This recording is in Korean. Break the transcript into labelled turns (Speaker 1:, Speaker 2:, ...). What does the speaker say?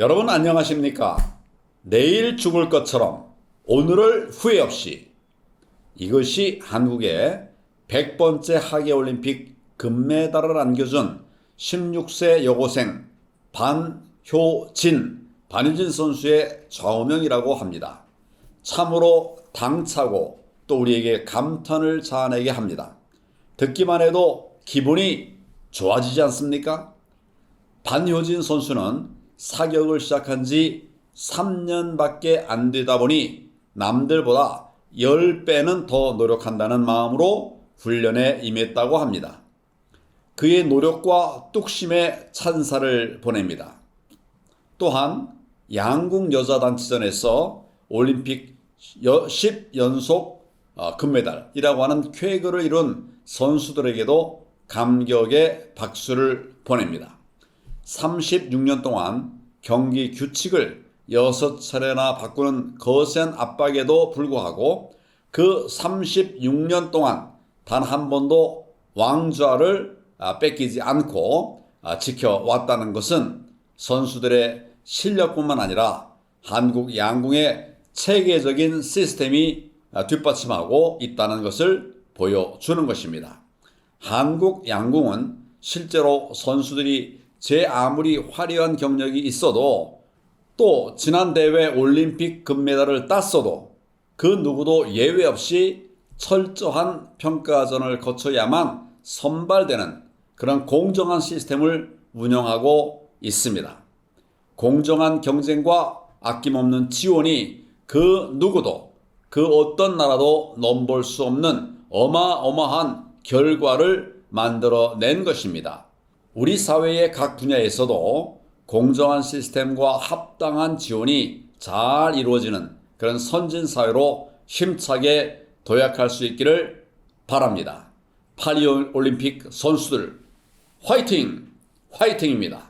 Speaker 1: 여러분 안녕하십니까? 내일 죽을 것처럼 오늘을 후회 없이 이것이 한국의 100번째 하계올림픽 금메달을 안겨준 16세 여고생 반효진, 반효진 선수의 좌우명이라고 합니다. 참으로 당차고 또 우리에게 감탄을 자아내게 합니다. 듣기만 해도 기분이 좋아지지 않습니까? 반효진 선수는 사격을 시작한 지 3년밖에 안 되다 보니 남들보다 10배는 더 노력한다는 마음으로 훈련에 임했다고 합니다. 그의 노력과 뚝심에 찬사를 보냅니다. 또한 양궁 여자단체전에서 올림픽 10연속 어, 금메달이라고 하는 쾌거를 이룬 선수들에게도 감격의 박수를 보냅니다. 36년 동안 경기 규칙을 6차례나 바꾸는 거센 압박에도 불구하고 그 36년 동안 단 한 번도 왕좌를 아, 뺏기지 않고 아, 지켜왔다는 것은 선수들의 실력뿐만 아니라 한국 양궁의 체계적인 시스템이 아, 뒷받침하고 있다는 것을 보여주는 것입니다. 한국 양궁은 실제로 선수들이 제 아무리 화려한 경력이 있어도 또 지난 대회 올림픽 금메달을 땄어도 그 누구도 예외 없이 철저한 평가전을 거쳐야만 선발되는 그런 공정한 시스템을 운영하고 있습니다. 공정한 경쟁과 아낌없는 지원이 그 누구도 그 어떤 나라도 넘볼 수 없는 어마어마한 결과를 만들어낸 것입니다. 우리 사회의 각 분야에서도 공정한 시스템과 합당한 지원이 잘 이루어지는 그런 선진 사회로 힘차게 도약할 수 있기를 바랍니다. 파리 올림픽 선수들 화이팅! 화이팅입니다.